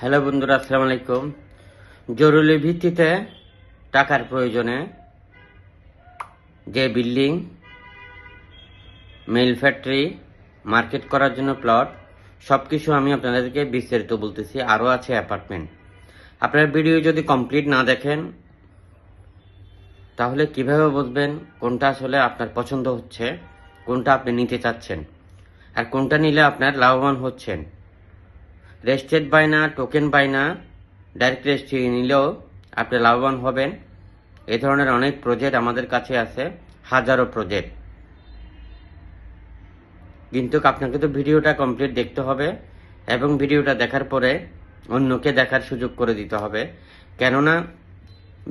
Hello বন্ধুরা, আসসালামু আলাইকুম। জরুরি ভিত্তিতে টাকার প্রয়োজনে যে বিল্ডিং, মিল ফ্যাক্টরি, মার্কেট করার জন্য প্লট সব কিছু আমি আপনাদেরকে বিস্তারিত বলতেছি। আরও আছে অ্যাপার্টমেন্ট। আপনার ভিডিও যদি কমপ্লিট না দেখেন, তাহলে কীভাবে বুঝবেন কোনটা আসলে আপনার পছন্দ হচ্ছে, কোনটা আপনি নিতে চাচ্ছেন, আর কোনটা নিলে আপনার লাভবান হচ্ছেন? রেস্টেড বাইনা টোকেন বাইনা ডাইরেক্ট রেজিস্ট্রি নিলেও আপনি লাভবান হবেন। এ ধরনের অনেক প্রজেক্ট আমাদের কাছে আছে, হাজারো প্রজেক্ট। কিন্তু আপনাকে তো ভিডিওটা কমপ্লিট দেখতে হবে এবং ভিডিওটা দেখার পরে অন্যকে দেখার সুযোগ করে দিতে হবে। কেননা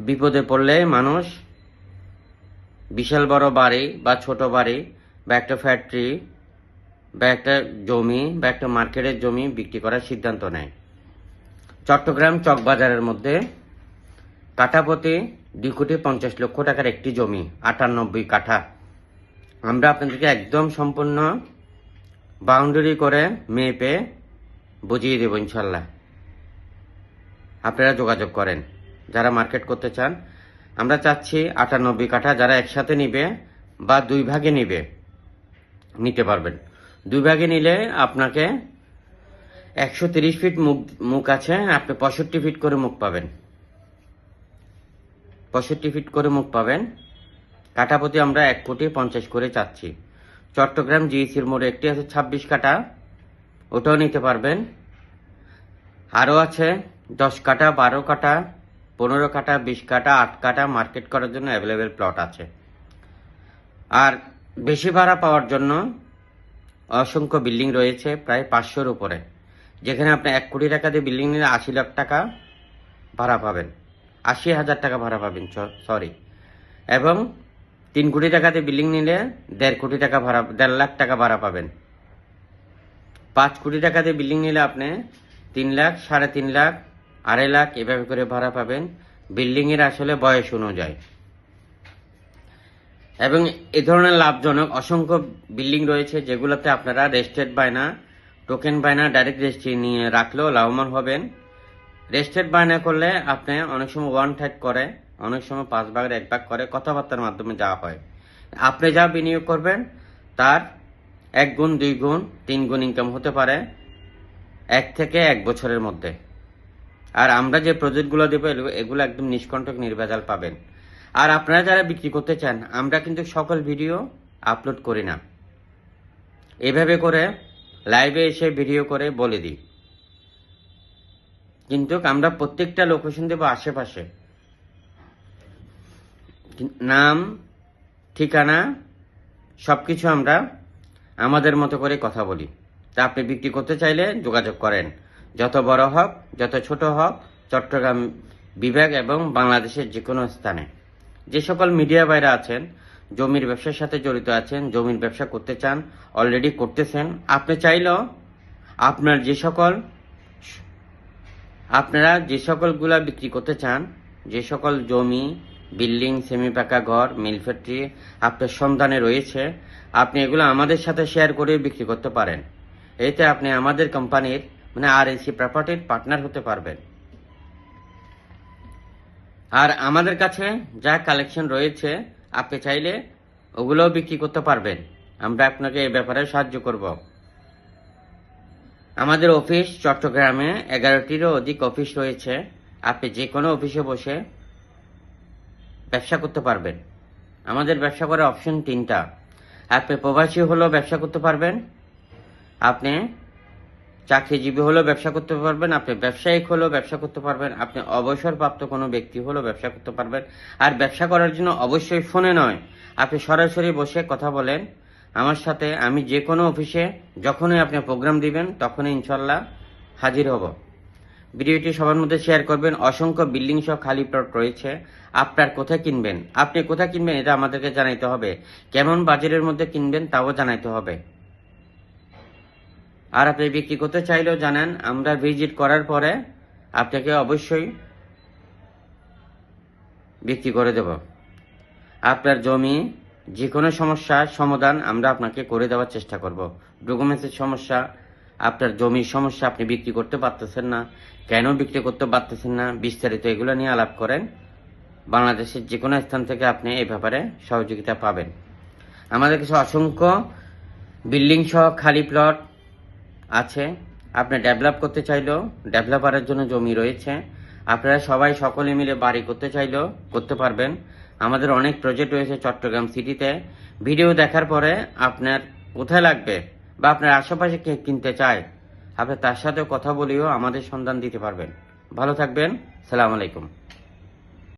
বিপদে পড়লে মানুষ বিশাল বড় বাড়ি বা ছোট বাড়ি বা একটা ফ্যাক্টরি বা একটা জমি বা একটা মার্কেটের জমি বিক্রি করার সিদ্ধান্ত নেয়। চট্টগ্রাম চকবাজারের মধ্যে কাঠাপতি দুই কোটি পঞ্চাশ লক্ষ টাকার একটি জমি, আটানব্বই কাঠা। আমরা আপনাদেরকে একদম সম্পূর্ণ বাউন্ডারি করে মেপে বুঝিয়ে দেবো ইনশাল্লাহ। আপনারা যোগাযোগ করেন। যারা মার্কেট করতে চান, আমরা চাচ্ছি আটানব্বই কাঠা যারা একসাথে নিবে বা দুই ভাগে নিবে, নিতে পারবেন। দুই ভাগে নিলে আপনাকে একশো তিরিশ ফিট মুখ মুখ আছে, আপনি পঁয়ষট্টি ফিট করে মুখ পাবেন। পঁয়ষট্টি ফিট করে মুখ পাবেন। কাঠাপতি আমরা এক কোটি পঞ্চাশ করে চাচ্ছি। চট্টগ্রাম জিইসির মোড়ে একটি আছে, ছাব্বিশ কাটা। ওটাও নিতে পারবেন। আরও আছে, দশ কাটা, বারো কাটা, পনেরো কাটা, বিশ কাটা, আট কাটা মার্কেট করার জন্য অ্যাভেলেবেল প্লট আছে। আর বেশি ভাড়া পাওয়ার জন্য অসংখ্য বিল্ডিং রয়েছে, প্রায় পাঁচশোর উপরে। যেখানে আপনি এক কোটি টাকা দিয়ে বিল্ডিং নিলে আশি লাখ টাকা ভাড়া পাবেন। আশি হাজার টাকা ভাড়া পাবেন সরি এবং তিন কোটি টাকা দিয়ে বিল্ডিং নিলে দেড় কোটি টাকা ভাড়া, দেড় লাখ টাকা ভাড়া পাবেন। পাঁচ কোটি টাকা দিয়ে বিল্ডিং নিলে আপনি তিন লাখ, সাড়ে তিন লাখ, আড়াই লাখ এভাবে করে ভাড়া পাবেন। বিল্ডিংয়ের আসলে বয়স অনুযায়ী। এবং এ ধরনের লাভজনক অসংখ্য বিল্ডিং রয়েছে যেগুলোতে আপনারা রেস্টেড বায়না, টোকেন বায়না, ডাইরেক্ট রেজিস্ট্রি নিয়ে রাখলেও লাভবান হবেন। রেস্টেড বায়না করলে আপনি অনেক সময় ওয়ান থার্ড করে, অনেক সময় পাঁচ ভাগের এক ভাগ করে কথাবার্তার মাধ্যমে যাওয়া হয়। আপনি যা বিনিয়োগ করবেন তার এক গুণ, দুই গুণ, তিন গুণ ইনকাম হতে পারে এক থেকে এক বছরের মধ্যে। আর আমরা যে প্রজেক্টগুলো দেবো, এগুলো একদম নিষ্কণ্টক নির্ভেজাল পাবেন। আর আপনারা যারা বিক্রি করতে চান, আমরা কিন্তু সকল ভিডিও আপলোড করি না। এভাবে করে লাইভে এসে ভিডিও করে বলে দিই। কিন্তু আমরা প্রত্যেকটা লোকেশন দেবো আশেপাশে। নাম, ঠিকানা সব কিছু আমরা আমাদের মতো করে কথা বলি। তা আপনি বিক্রি করতে চাইলে যোগাযোগ করেন। যত বড় হোক, যত ছোট হোক, চট্টগ্রাম বিভাগ এবং বাংলাদেশের যে কোনো স্থানে। যে সকল মিডিয়া বাইরে আছেন, জমির ব্যবসার সাথে জড়িত আছেন, জমির ব্যবসা করতে চান অলরেডি করতেছেন, আপনি চাইলেও আপনার যে সকল আপনারা যে সকলগুলা বিক্রি করতে চান, যে সকল জমি, বিল্ডিং সেমি পাকা ঘর, মিল ফ্যাক্টরি আপনার সন্ধানে রয়েছে, আপনি এগুলো আমাদের সাথে শেয়ার করে বিক্রি করতে পারেন। এতে আপনি আমাদের কোম্পানির মানে আর এসি প্রপার্টির পার্টনার হতে পারবেন। আর আমাদের কাছে যা কালেকশন রয়েছে, আপনি চাইলে ওগুলোও বিক্রি করতে পারবেন। আমরা আপনাকে এ ব্যাপারে সাহায্য করব। আমাদের অফিস চট্টগ্রামে এগারোটিরও অধিক অফিস রয়েছে। আপনি যে কোনো অফিসে বসে ব্যবসা করতে পারবেন। আমাদের ব্যবসা করার অপশন তিনটা। আপনি প্রবাসী হলেও ব্যবসা করতে পারবেন। আপনি চাকরিজীবী হলেও ব্যবসা করতে পারবেন, আপনি ব্যবসায়িক হলেও ব্যবসা করতে পারবেন, আপনি অবসরপ্রাপ্ত কোনো ব্যক্তি হলেও ব্যবসা করতে পারবেন। আর ব্যবসা করার জন্য অবশ্যই ফোনে নয়, আপনি সরাসরি বসে কথা বলেন। আমার সাথে আমি যে কোনো অফিসে যখনই আপনি প্রোগ্রাম দিবেন, তখনই ইনশাল্লাহ হাজির হব। ভিডিওটি সবার মধ্যে শেয়ার করবেন, অসংখ্য বিল্ডিং সহ খালি প্লট রয়েছে। আপনার কোথায় কিনবেন? আপনি কোথায় কিনবেন? এটা আমাদেরকে জানাইতে হবে। কেমন বাজারের মধ্যে কিনবেন, তাও জানাইতে হবে। আর আপনি বিক্রি করতে চাইলেও জানান, আমরা ভিজিট করার পরে আপনাকে অবশ্যই বিক্রি করে দেব। আপনার জমি যে কোনো সমস্যার সমাধান আমরা আপনাকে করে দেওয়ার চেষ্টা করব। ডকুমেন্টসের সমস্যা, আপনার জমির সমস্যা আপনি বিক্রি করতে পারতেছেন না, কেন বিক্রি করতে পারতেছেন না, বিস্তারিত এগুলো নিয়ে আলাপ করেন। বাংলাদেশের যে কোনো স্থান থেকে আপনি এই ব্যাপারে সহযোগিতা পাবেন। আমাদের কিছু অসংখ্য বিল্ডিং সহ খালি প্লট আছে। আপনি ডেভেলপ করতে চাইলেও ডেভেলপারের জন্য জমি রয়েছে। আপনারা সবাই সকলে মিলে বাড়ি করতে চাইলেও করতে পারবেন। আমাদের অনেক প্রজেক্ট রয়েছে চট্টগ্রাম সিটিতে ভিডিও দেখার পরে আপনার কোথায় লাগবে বা আপনার আশেপাশে কে কিনতে চায়, আপনি তার সাথে কথা বলেও, আমাদের সন্ধান দিতে পারবেন। ভালো থাকবেন। সালাম আলাইকুম।